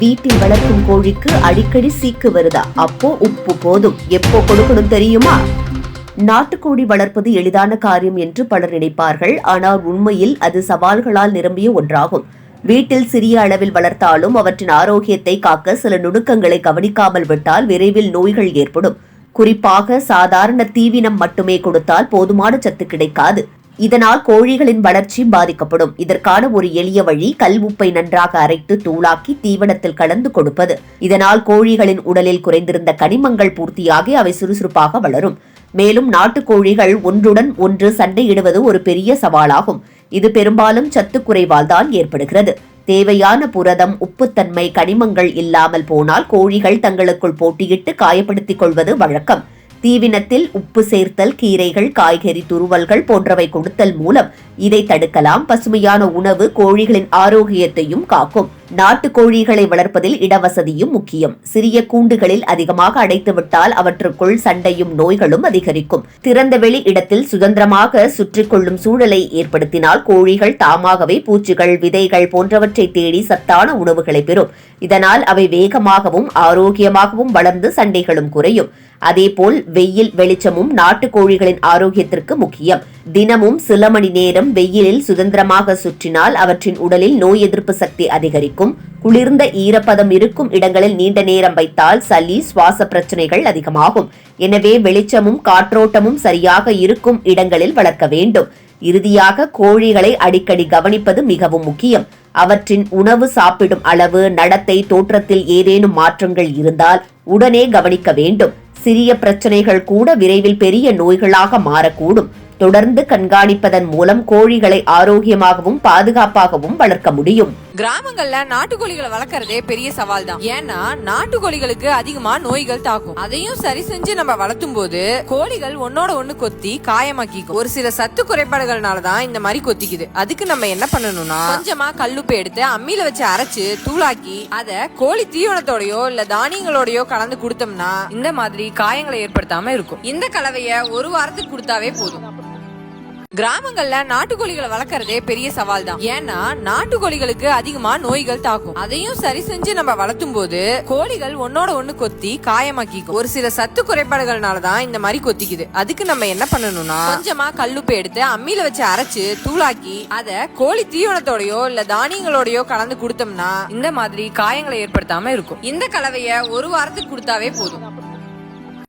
வீட்டில் வளர்க்கும் கோழிக்கு அடிக்கடி சீக்கு வருதா? அப்போ உப்பு போதும். எப்போ கொடுக்கணும் தெரியுமா? நாட்டுக்கோழி வளர்ப்பது எளிதான காரியம் என்று பலர் நினைப்பார்கள். ஆனால் உண்மையில் அது சவால்களால் நிரம்பிய ஒன்றாகும். வீட்டில் சிறிய அளவில் வளர்த்தாலும் அவற்றின் ஆரோக்கியத்தை காக்க சில நுணுக்கங்களை கவனிக்காமல் விட்டால் விரைவில் நோய்கள் ஏற்படும். குறிப்பாக சாதாரண தீவினம் மட்டுமே கொடுத்தால் போதுமான சத்து கிடைக்காது. இதனால் கோழிகளின் வளர்ச்சி பாதிக்கப்படும். இதற்கான ஒரு எளிய வழி கல் உப்பை நன்றாக அரைத்து தூளாக்கி தீவனத்தில் கலந்து கொடுப்பது. இதனால் கோழிகளின் உடலில் குறைந்திருந்த கனிமங்கள் பூர்த்தியாகி அவை சுறுசுறுப்பாக வளரும். மேலும் நாட்டுக்கோழிகள் ஒன்றுடன் ஒன்று சண்டையிடுவது ஒரு பெரிய சவாலாகும். இது பெரும்பாலும் சத்து குறைவால் தான் ஏற்படுகிறது. தேவையான புரதம் உப்புத்தன்மை கனிமங்கள் இல்லாமல் போனால் கோழிகள் தங்களுக்குள் போட்டியிட்டு காயப்படுத்திக் கொள்வது வழக்கம். தீவினத்தில் உப்பு சேர்த்தல் கீரைகள் காய்கறி துருவல்கள் போன்றவை கொடுத்தல் மூலம் இதை தடுக்கலாம். பசுமையான உணவு கோழிகளின் ஆரோக்கியத்தையும் காக்கும். நாட்டு கோழிகளை வளர்ப்பதில் இடவசதியும் முக்கியம். சிறிய கூண்டுகளில் அதிகமாக அடைத்துவிட்டால் அவற்றுக்குள் சண்டையும் நோய்களும் அதிகரிக்கும். திறந்த வெளி இடத்தில் சுதந்திரமாக சுற்றிக்கொள்ளும் சூழலை ஏற்படுத்தினால் கோழிகள் தாமாகவே பூச்சிகள் விதைகள் போன்றவற்றை தேடி சத்தான உணவுகளை பெறும். இதனால் அவை வேகமாகவும் ஆரோக்கியமாகவும் வளர்ந்து சண்டைகளும் குறையும். அதேபோல் வெயில் வெளிச்சமும் நாட்டு கோழிகளின் ஆரோக்கியத்திற்கு முக்கியம். தினமும் சில மணி நேரம் வெயிலில் சுதந்திரமாக சுற்றினால் அவற்றின் உடலில் நோய் எதிர்ப்பு சக்தி அதிகரிக்கும். குளிர்ந்த ஈரப்பதம் இருக்கும் இடங்களில் நீண்ட நேரம் வைத்தால் சளி சுவாச பிரச்சனைகள் அதிகமாகும். எனவே வெளிச்சமும் காற்றோட்டமும் சரியாக இருக்கும் இடங்களில் வளர்க்க வேண்டும். இறுதியாக கோழிகளை அடிக்கடி கவனிப்பது மிகவும் முக்கியம். அவற்றின் உணவு சாப்பிடும் அளவு நடத்தை தோற்றத்தில் ஏதேனும் மாற்றங்கள் இருந்தால் உடனே கவனிக்க வேண்டும். சிறிய பிரச்சனைகள் கூட விரைவில் பெரிய நோய்களாக மாறக்கூடும். தொடர்ந்து கண்காணிப்பதன் மூலம் கோழிகளை ஆரோக்கியமாகவும் பாதுகாப்பாகவும் வளர்க்க முடியும். கிராமங்கள்ல நாட்டுக்கோழிகளை வளர்க்கறதே பெரிய சவால் தான் ஏன்னா நாட்டுக்கோழிகளுக்கு அதிகமா நோய்கள் தாக்கும். அதையும் சரி செஞ்சு நம்ம வளர்த்தும் போது கோழிகள் ஒன்னோட ஒண்ணு கொத்தி காயமாக்கிக்கும். ஒரு சில சத்து குறைபாடுகள்னால தான் இந்த மாதிரி கொத்திக்குது. அதுக்கு நம்ம என்ன பண்ணணும்னா கொஞ்சமா கல்லுப்பு எடுத்து அம்மியில வச்சு அரைச்சு தூளாக்கி அத கோழி தீவனத்தோடயோ இல்ல தானியங்களோடயோ கலந்து கொடுத்தோம்னா இந்த மாதிரி காயங்களை ஏற்படுத்தாம இருக்கும். இந்த கலவைய ஒரு வாரத்துக்கு கொடுத்தாவே போதும். கிராமங்கள்ல நாட்டுக்கோழிகளை வளர்க்கறதே பெரிய சவால் தான் ஏன்னா நாட்டுக்கோழிகளுக்கு அதிகமா நோய்கள் தாக்கும். அதையும் சரி செஞ்சு நம்ம வளர்த்தும் போது கோழிகள் ஒன்னோட ஒண்ணு கொத்தி காயமாக்கிக்கும். ஒரு சில சத்து குறைபாடுகள்னாலதான் இந்த மாதிரி கொத்திக்குது. அதுக்கு நம்ம என்ன பண்ணணும்னா கொஞ்சமா கல்லுப்பு எடுத்து அம்மியில வச்சு அரைச்சு தூளாக்கி அத கோழி தீவனத்தோடயோ இல்ல தானியங்களோடயோ கலந்து கொடுத்தோம்னா இந்த மாதிரி காயங்களை ஏற்படுத்தாம இருக்கும். இந்த கலவைய ஒரு வாரத்துக்கு கொடுத்தாவே போதும்.